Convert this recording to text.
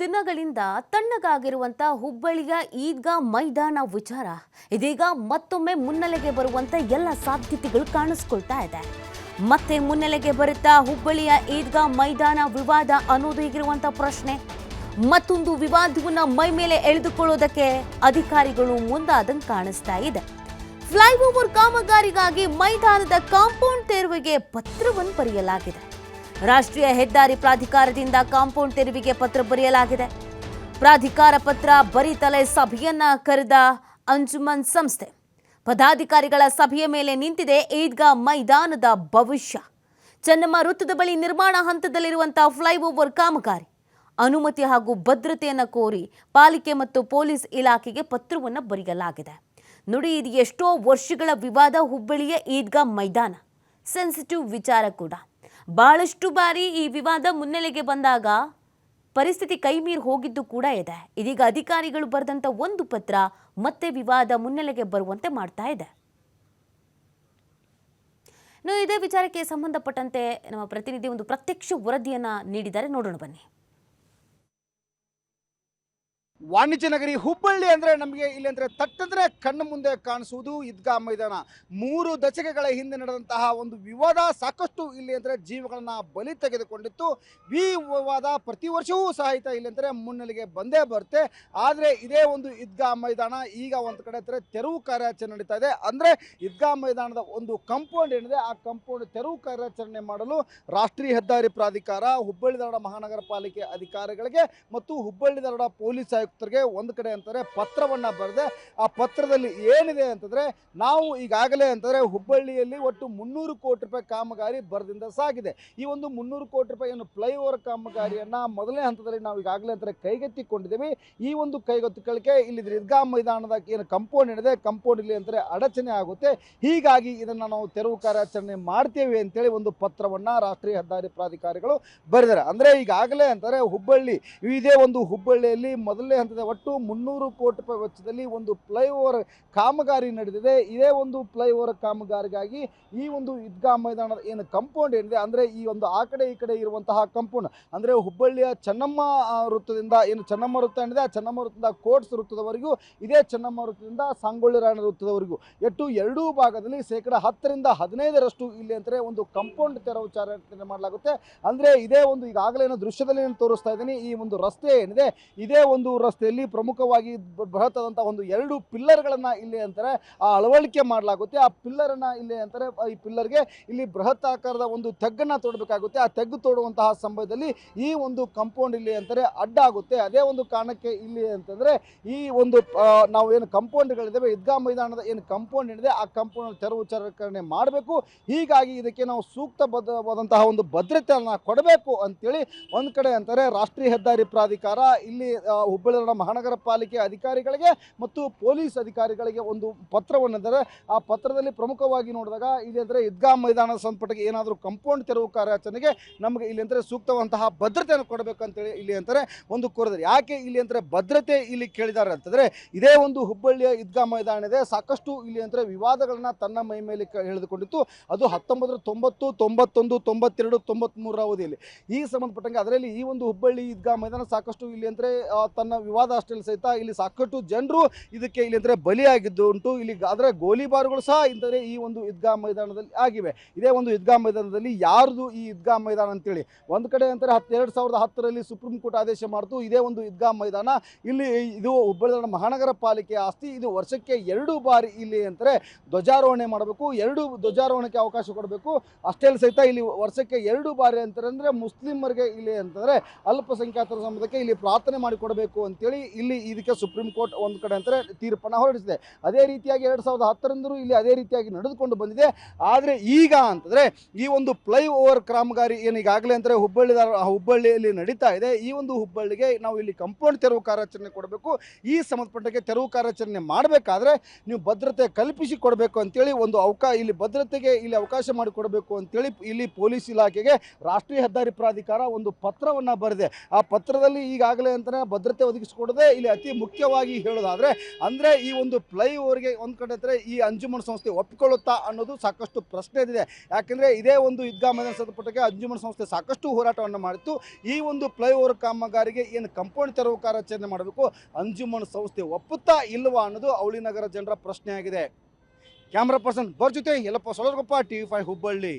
ದಿನಗಳಿಂದ ತಣ್ಣಗಾಗಿರುವಂತ ಹುಬ್ಬಳ್ಳಿಯ ಈದ್ಗಾ ಮೈದಾನ ವಿಚಾರ. ಇದೀಗ ಮತ್ತೊಮ್ಮೆ ಮುನ್ನೆಲೆಗೆ ಬರುವಂತ ಎಲ್ಲ ಸಾಧ್ಯತೆಗಳು ಕಾಣಿಸ್ಕೊಳ್ತಾ ಇದೆ. ಮತ್ತೆ ಮುನ್ನೆಲೆಗೆ ಬರುತ್ತಾ ಹುಬ್ಬಳ್ಳಿಯ ಈದ್ಗಾ ಮೈದಾನ ವಿವಾದ ಅನ್ನೋದು ಈಗಿರುವಂತ ಪ್ರಶ್ನೆ. ಮತ್ತೊಂದು ವಿವಾದವನ್ನ ಮೈ ಮೇಲೆ ಎಳೆದುಕೊಳ್ಳೋದಕ್ಕೆ ಅಧಿಕಾರಿಗಳು ಮುಂದಾದಂಗೆ ಕಾಣಿಸ್ತಾ ಇದೆ. ಫ್ಲೈಓವರ್ ಕಾಮಗಾರಿಗಾಗಿ ಮೈದಾನದ ಕಾಂಪೌಂಡ್ ತೆರವಿಗೆ ಪತ್ರವನ್ನು ಬರೆಯಲಾಗಿದೆ. ರಾಷ್ಟ್ರೀಯ ಹೆದ್ದಾರಿ ಪ್ರಾಧಿಕಾರದಿಂದ ಕಾಂಪೌಂಡ್ ತೆರವಿಗೆ ಪತ್ರ ಬರೆಯಲಾಗಿದೆ. ಪ್ರಾಧಿಕಾರ ಪತ್ರ ಬರೀತಲೆ ಸಭೆಯನ್ನ ಕರೆದ ಅಂಜುಮನ್ ಸಂಸ್ಥೆ. ಪದಾಧಿಕಾರಿಗಳ ಸಭೆಯ ಮೇಲೆ ನಿಂತಿದೆ ಈದ್ಗಾ ಮೈದಾನದ ಭವಿಷ್ಯ. ಚೆನ್ನಮ್ಮ ವೃತ್ತದ ಬಳಿ ನಿರ್ಮಾಣ ಹಂತದಲ್ಲಿರುವಂತಹ ಫ್ಲೈಓವರ್ ಕಾಮಗಾರಿ. ಅನುಮತಿ ಹಾಗೂ ಭದ್ರತೆಯನ್ನು ಕೋರಿ ಪಾಲಿಕೆ ಮತ್ತು ಪೊಲೀಸ್ ಇಲಾಖೆಗೆ ಪತ್ರವನ್ನು ಬರೆಯಲಾಗಿದೆ. ನೋಡಿ ಇದು ಎಷ್ಟೋ ವರ್ಷಗಳ ವಿವಾದ ಹುಬ್ಬಳ್ಳಿಯ ಈದ್ಗಾ ಮೈದಾನ. ಸೆನ್ಸಿಟಿವ್ ವಿಚಾರ ಕೂಡ. ಬಹಳಷ್ಟು ಬಾರಿ ಈ ವಿವಾದ ಮುನ್ನೆಲೆಗೆ ಬಂದಾಗ ಪರಿಸ್ಥಿತಿ ಕೈಮೀರಿ ಹೋಗಿದ್ದು ಕೂಡ ಇದೆ. ಇದೀಗ ಅಧಿಕಾರಿಗಳು ಬರೆದಂಥ ಒಂದು ಪತ್ರ ಮತ್ತೆ ವಿವಾದ ಮುನ್ನೆಲೆಗೆ ಬರುವಂತೆ ಮಾಡ್ತಾ ಇದೆ. ಇನ್ನು ಇದೇ ವಿಚಾರಕ್ಕೆ ಸಂಬಂಧಪಟ್ಟಂತೆ ನಮ್ಮ ಪ್ರತಿನಿಧಿ ಒಂದು ಪ್ರತ್ಯಕ್ಷ ವರದಿಯನ್ನು ನೀಡಿದ್ದಾರೆ. ನೋಡೋಣ ಬನ್ನಿ. ವಾಣಿಜ್ಯ ನಗರಿ ಹುಬ್ಬಳ್ಳಿ ಅಂದ್ರೆ ನಮಗೆ ಇಲ್ಲಿ ಅಂದ್ರೆ ತಟ್ಟಂದ್ರೆ ಕಣ್ಣು ಮುಂದೆ ಕಾಣಿಸುವುದು ಈದ್ಗಾ ಮೈದಾನ. ಮೂರು ದಶಕಗಳ ಹಿಂದೆ ನಡೆದಂತಹ ಒಂದು ವಿವಾದ ಸಾಕಷ್ಟು ಇಲ್ಲಿ ಅಂದ್ರೆ ಜೀವಗಳನ್ನ ಬಲಿ ತೆಗೆದುಕೊಂಡಿತ್ತು. ಈ ವಿವಾದ ಪ್ರತಿ ವರ್ಷವೂ ಸಹಿತ ಇಲ್ಲಿ ಅಂದ್ರೆ ಮುನ್ನೆಲೆಗೆ ಬಂದೇ ಬರುತ್ತೆ. ಆದರೆ ಇದೇ ಒಂದು ಈದ್ಗಾ ಮೈದಾನ ಈಗ ಒಂದು ಕಡೆ ಅಂದ್ರೆ ತೆರವು ಕಾರ್ಯಾಚರಣೆ ನಡೀತಾ ಇದೆ. ಅಂದ್ರೆ ಈದ್ಗಾ ಮೈದಾನದ ಒಂದು ಕಂಪೌಂಡ್ ಏನಿದೆ, ಆ ಕಂಪೌಂಡ್ ತೆರವು ಕಾರ್ಯಾಚರಣೆ ಮಾಡಲು ರಾಷ್ಟ್ರೀಯ ಹೆದ್ದಾರಿ ಪ್ರಾಧಿಕಾರ, ಹುಬ್ಬಳ್ಳಿ ಧಾರವಾಡ ಮಹಾನಗರ ಪಾಲಿಕೆ ಅಧಿಕಾರಿಗಳಿಗೆ ಮತ್ತು ಹುಬ್ಬಳ್ಳಿ ಧಾರವಾಡ ಪೊಲೀಸ್ ಆಯುಕ್ತರಿಗೆ ಒಂದು ಕಡೆ ಅಂತಾರೆ ಪತ್ರವನ್ನು ಬರೆದೆ, ಆ ಪತ್ರದಲ್ಲಿ ಏನಿದೆ ಅಂತಂದರೆ ನಾವು ಈಗಾಗಲೇ ಅಂತಂದರೆ ಹುಬ್ಬಳ್ಳಿಯಲ್ಲಿ ಒಟ್ಟು ಮುನ್ನೂರು ಕೋಟಿ ರೂಪಾಯಿ ಕಾಮಗಾರಿ ಬರದಿಂದ ಸಾಗಿದೆ. ಈ ಒಂದು ಮುನ್ನೂರು ಕೋಟಿ ರೂಪಾಯಿ ಏನು ಫ್ಲೈಓವರ್ ಕಾಮಗಾರಿಯನ್ನು ಮೊದಲನೇ ಹಂತದಲ್ಲಿ ನಾವು ಈಗಾಗಲೇ ಅಂತಾರೆ ಕೈಗೆತ್ತಿಕೊಂಡಿದ್ದೀವಿ. ಈ ಒಂದು ಕೈಗೆತ್ತಿಕೊಳ್ಳಿಕೆ ಇಲ್ಲಿ ದೀರ್ಘಾ ಮೈದಾನದ ಏನು ಕಂಪೌಂಡ್ ಏನಿದೆ, ಕಂಪೌಂಡ್ ಇಲ್ಲಿ ಅಂತಾರೆ ಅಡಚಣೆ ಆಗುತ್ತೆ. ಹೀಗಾಗಿ ಇದನ್ನು ನಾವು ತೆರವು ಕಾರ್ಯಾಚರಣೆ ಮಾಡ್ತೇವೆ ಅಂತೇಳಿ ಒಂದು ಪತ್ರವನ್ನು ರಾಷ್ಟ್ರೀಯ ಹೆದ್ದಾರಿ ಪ್ರಾಧಿಕಾರಿಗಳು ಬರೆದರೆ ಅಂದರೆ ಈಗಾಗಲೇ ಅಂತಾರೆ ಹುಬ್ಬಳ್ಳಿ, ಇದೇ ಒಂದು ಹುಬ್ಬಳ್ಳಿಯಲ್ಲಿ ಮೊದಲನೇ ಹಂತದ ಒಟ್ಟು ಮುನ್ನೂರು ಕೋಟಿ ರೂಪಾಯಿ ವೆಚ್ಚದಲ್ಲಿ ಒಂದು ಫ್ಲೈಓವರ್ ಕಾಮಗಾರಿ ನಡೆದಿದೆ. ಇದೇ ಒಂದು ಫ್ಲೈಓವರ್ ಕಾಮಗಾರಿಗಾಗಿ ಈ ಒಂದು ಈದ್ಗಾ ಮೈದಾನದ ಏನು ಕಂಪೌಂಡ್ ಏನಿದೆ, ಅಂದರೆ ಈ ಒಂದು ಆ ಕಡೆ ಈ ಕಡೆ ಇರುವಂತಹ ಕಂಪೌಂಡ್ ಅಂದ್ರೆ ಹುಬ್ಬಳ್ಳಿಯ ಚೆನ್ನಮ್ಮ ವೃತ್ತದಿಂದ ಏನು ಚೆನ್ನಮ್ಮ ವೃತ್ತ ಏನಿದೆ, ಆ ಚೆನ್ನಮ್ಮ ವೃತ್ತದಿಂದ ಕೋಟ್ಸ್ ವೃತ್ತದವರೆಗೂ, ಇದೇ ಚೆನ್ನಮ್ಮ ವೃತ್ತದಿಂದ ಸಾಂಗೊಳ್ಳಿ ರಾಯಣ ವೃತ್ತದವರೆಗೂ, ಎಟ್ಟು ಎರಡೂ ಭಾಗದಲ್ಲಿ ಶೇಕಡ ಹತ್ತರಿಂದ ಹದಿನೈದರಷ್ಟು ಇಲ್ಲಿ ಅಂದರೆ ಒಂದು ಕಂಪೌಂಡ್ ತೆರವು ಚಾರಣೆ ಮಾಡಲಾಗುತ್ತೆ. ಅಂದ್ರೆ ಇದೇ ಒಂದು ಈಗಾಗಲೇ ದೃಶ್ಯದಲ್ಲಿ ನಾನು ತೋರಿಸ್ತಾ ಇದ್ದೀನಿ, ಈ ಒಂದು ರಸ್ತೆ ಏನಿದೆ, ಇದೇ ಒಂದು ರಸ್ತೆಯಲ್ಲಿ ಪ್ರಮುಖವಾಗಿ ಬ- ಬೃಹತ್ತಾದಂತಹ ಒಂದು ಎರಡು ಪಿಲ್ಲರ್ಗಳನ್ನ ಇಲ್ಲಿ ಅಂತಾರೆ, ಆ ಅಳವಡಿಕೆ ಮಾಡಲಾಗುತ್ತೆ. ಆ ಪಿಲ್ಲರನ್ನು ಇಲ್ಲಿ ಅಂತಾರೆ ಈ ಪಿಲ್ಲರ್ಗೆ ಇಲ್ಲಿ ಬೃಹತ್ ಆಕಾರದ ಒಂದು ತೆಗ್ಗನ್ನು ತೊಡಬೇಕಾಗುತ್ತೆ. ಆ ತೆಗ್ಗು ತೊಡುವಂತಹ ಸಮಯದಲ್ಲಿ ಈ ಒಂದು ಕಂಪೌಂಡ್ ಇಲ್ಲಿ ಅಂತಾರೆ ಅಡ್ಡ ಆಗುತ್ತೆ ಅದೇ ಒಂದು ಕಾರಣಕ್ಕೆ ಇಲ್ಲಿ ಅಂತಂದ್ರೆ ಈ ಒಂದು ನಾವು ಏನು ಕಂಪೌಂಡ್ಗಳಿದ್ದಾವೆ ಇದ್ಗಾ ಮೈದಾನದ ಏನು ಕಂಪೌಂಡ್ ಇದೆ ಆ ಕಂಪೌಂಡ್ ತೆರವು ಚರಕರಣೆ ಮಾಡಬೇಕು. ಹೀಗಾಗಿ ಇದಕ್ಕೆ ನಾವು ಸೂಕ್ತ ಬದ್ಧವಾದಂತಹ ಒಂದು ಭದ್ರತೆಯನ್ನು ಕೊಡಬೇಕು ಅಂತೇಳಿ ಒಂದು ಕಡೆ ಅಂತಾರೆ ರಾಷ್ಟ್ರೀಯ ಹೆದ್ದಾರಿ ಪ್ರಾಧಿಕಾರ. ಇಲ್ಲಿ ಹುಬ್ಬಳ್ಳಿ ಧಾರವಾಡ ಮಹಾನಗರ ಪಾಲಿಕೆ ಅಧಿಕಾರಿಗಳಿಗೆ ಮತ್ತು ಪೊಲೀಸ್ ಅಧಿಕಾರಿಗಳಿಗೆ ಒಂದು ಪತ್ರವನ್ನು ಅಂದರೆ ಆ ಪತ್ರದಲ್ಲಿ ಪ್ರಮುಖವಾಗಿ ನೋಡಿದಾಗ ಇಲ್ಲಿ ಇದ್ಗಾ ಈದ್ಗಾ ಮೈದಾನದ ಸಂಪರ್ಕಕ್ಕೆ ಏನಾದರೂ ಕಂಪೌಂಡ್ ತೆರವು ಕಾರ್ಯಾಚರಣೆಗೆ ನಮಗೆ ಇಲ್ಲಿ ಅಂದರೆ ಸೂಕ್ತವಂತಹ ಭದ್ರತೆಯನ್ನು ಕೊಡಬೇಕು ಅಂತೇಳಿ ಇಲ್ಲಿ ಅಂತಾರೆ ಒಂದು ಕೋರಿದರೆ ಯಾಕೆ ಇಲ್ಲಿ ಅಂದರೆ ಭದ್ರತೆ ಇಲ್ಲಿ ಕೇಳಿದ್ದಾರೆ ಅಂತಂದರೆ ಇದೇ ಒಂದು ಹುಬ್ಬಳ್ಳಿಯ ಇದ್ಗಾ ಮೈದಾನ ಇದೆ. ಸಾಕಷ್ಟು ಇಲ್ಲಿ ಅಂದರೆ ವಿವಾದಗಳನ್ನ ತನ್ನ ಮೈ ಮೇಲೆ ಎಳೆದುಕೊಂಡಿತ್ತು. ಅದು ಹತ್ತೊಂಬತ್ತರ ತೊಂಬತ್ತು, ತೊಂಬತ್ತೊಂದು, ತೊಂಬತ್ತೆರಡು, ತೊಂಬತ್ಮೂರರ ಅವಧಿಯಲ್ಲಿ. ಈ ಸಂಬಂಧಪಟ್ಟಂಗೆ ಅದರಲ್ಲಿ ಈ ಒಂದು ಹುಬ್ಬಳ್ಳಿ ಈದ್ಗಾ ಮೈದಾನ ಸಾಕಷ್ಟು ಇಲ್ಲಿ ಅಂದರೆ ತನ್ನ ವಿವಾದ ಅಷ್ಟೇ ಸಹಿತ ಇಲ್ಲಿ ಸಾಕಷ್ಟು ಜನರು ಇದಕ್ಕೆ ಇಲ್ಲಿ ಅಂದರೆ ಬಲಿಯಾಗಿದ್ದು ಉಂಟು. ಇಲ್ಲಿ ಆದರೆ ಗೋಲಿಬಾರುಗಳು ಸಹ ಇಂದರೆ ಈ ಒಂದು ಈದ್ಗಾ ಮೈದಾನದಲ್ಲಿ ಆಗಿವೆ. ಇದೇ ಒಂದು ಈದ್ಗಾ ಮೈದಾನದಲ್ಲಿ ಯಾರ್ದು ಈ ಈದ್ಗಾ ಮೈದಾನ ಅಂತೇಳಿ ಒಂದು ಕಡೆ ಅಂತಾರೆ ಹತ್ತು ಎರಡು ಸಾವಿರದ ಹತ್ತರಲ್ಲಿ ಸುಪ್ರೀಂ ಕೋರ್ಟ್ ಆದೇಶ ಮಾಡಿತು. ಇದೇ ಒಂದು ಈದ್ಗಾ ಮೈದಾನ. ಇಲ್ಲಿ ಇದು ಹುಬ್ಬಳ್ಳಿ ಮಹಾನಗರ ಪಾಲಿಕೆ ಆಸ್ತಿ. ಇದು ವರ್ಷಕ್ಕೆ ಎರಡು ಬಾರಿ ಇಲ್ಲಿ ಅಂತಾರೆ ಧ್ವಜಾರೋಹಣೆ ಮಾಡಬೇಕು. ಎರಡು ಧ್ವಜಾರೋಹಣಕ್ಕೆ ಅವಕಾಶ ಕೊಡಬೇಕು. ಅಷ್ಟೇ ಸಹಿತ ಇಲ್ಲಿ ವರ್ಷಕ್ಕೆ ಎರಡು ಬಾರಿ ಅಂತಾರೆ ಅಂದರೆ ಮುಸ್ಲಿಮರಿಗೆ ಇಲ್ಲಿ ಅಂತಂದರೆ ಅಲ್ಪಸಂಖ್ಯಾತರ ಸಂಬಂಧಕ್ಕೆ ಇಲ್ಲಿ ಪ್ರಾರ್ಥನೆ ಮಾಡಿಕೊಡಬೇಕು ಅಂತೇಳಿ ಇಲ್ಲಿ ಇದಕ್ಕೆ ಸುಪ್ರೀಂ ಕೋರ್ಟ್ ಒಂದು ಕಡೆ ಅಂತಾರೆ ತೀರ್ಪನ್ನು ಹೊರಡಿಸಿದೆ. ಅದೇ ರೀತಿಯಾಗಿ ಎರಡು ಸಾವಿರದ ಹತ್ತರಿಂದಲೂ ಇಲ್ಲಿ ಅದೇ ರೀತಿಯಾಗಿ ನಡೆದುಕೊಂಡು ಬಂದಿದೆ. ಆದರೆ ಈಗ ಅಂತಂದರೆ ಈ ಒಂದು ಫ್ಲೈ ಓವರ್ ಕಾಮಗಾರಿ ಏನು ಅಂದರೆ ಹುಬ್ಬಳ್ಳಿ ಹುಬ್ಬಳ್ಳಿಯಲ್ಲಿ ನಡೀತಾ ಇದೆ. ಈ ಒಂದು ಹುಬ್ಬಳ್ಳಿಗೆ ನಾವು ಇಲ್ಲಿ ಕಂಪೌಂಡ್ ತೆರವು ಕಾರ್ಯಾಚರಣೆ ಕೊಡಬೇಕು. ಈ ಸಂಬಂಧಪಟ್ಟಕ್ಕೆ ತೆರವು ಕಾರ್ಯಾಚರಣೆ ಮಾಡಬೇಕಾದ್ರೆ ನೀವು ಭದ್ರತೆ ಕಲ್ಪಿಸಿ ಕೊಡಬೇಕು ಅಂತೇಳಿ ಒಂದು ಅವಕಾಶ ಇಲ್ಲಿ ಭದ್ರತೆಗೆ ಇಲ್ಲಿ ಅವಕಾಶ ಮಾಡಿಕೊಡಬೇಕು ಅಂತೇಳಿ ಇಲ್ಲಿ ಪೊಲೀಸ್ ಇಲಾಖೆಗೆ ರಾಷ್ಟ್ರೀಯ ಹೆದ್ದಾರಿ ಪ್ರಾಧಿಕಾರ ಒಂದು ಪತ್ರವನ್ನು ಬರೆದಿದೆ. ಆ ಪತ್ರದಲ್ಲಿ ಈಗಾಗಲೇ ಅಂತಲೇ ಭದ್ರತೆ ಒದಗಿಸಿಕೊಡದೆ ಇಲ್ಲಿ ಅತಿ ಮುಖ್ಯವಾಗಿ ಹೇಳೋದಾದ್ರೆ, ಅಂದ್ರೆ ಈ ಒಂದು ಫ್ಲೈಓವರ್ಗೆ ಒಂದು ಕಡೆ ಹತ್ರ ಈ ಅಂಜುಮನ್ ಸಂಸ್ಥೆ ಒಪ್ಪಿಕೊಳ್ಳುತ್ತಾ ಅನ್ನೋದು ಸಾಕಷ್ಟು ಪ್ರಶ್ನೆ ಇದೆ. ಯಾಕೆಂದರೆ ಇದೇ ಒಂದು ಈದ್ಗಾ ಮೈದಾನ ಸಂಬಂಧಪಟ್ಟಾಗ ಅಂಜುಮನ್ ಸಂಸ್ಥೆ ಸಾಕಷ್ಟು ಹೋರಾಟವನ್ನು ಮಾಡಿತ್ತು. ಈ ಒಂದು ಫ್ಲೈಓವರ್ ಕಾಮಗಾರಿಗೆ ಏನು ಕಂಪೌಂಡ್ ತೆರವು ಕಾರ್ಯಾಚರಣೆ ಮಾಡಬೇಕು, ಅಂಜುಮನ್ ಸಂಸ್ಥೆ ಒಪ್ಪುತ್ತಾ ಇಲ್ಲವಾ ಅನ್ನೋದು ಅವಳಿ ನಗರ ಜನರ ಪ್ರಶ್ನೆಯಾಗಿದೆ. ಕ್ಯಾಮ್ರಾ ಪರ್ಸನ್ ಬರ್ ಜೊತೆ ಎಲ್ಲಪ್ಪ ಸೊಲರ್ಗೊಪ್ಪ ಟಿ ವಿ ಫೈವ್ ಹುಬ್ಬಳ್ಳಿ.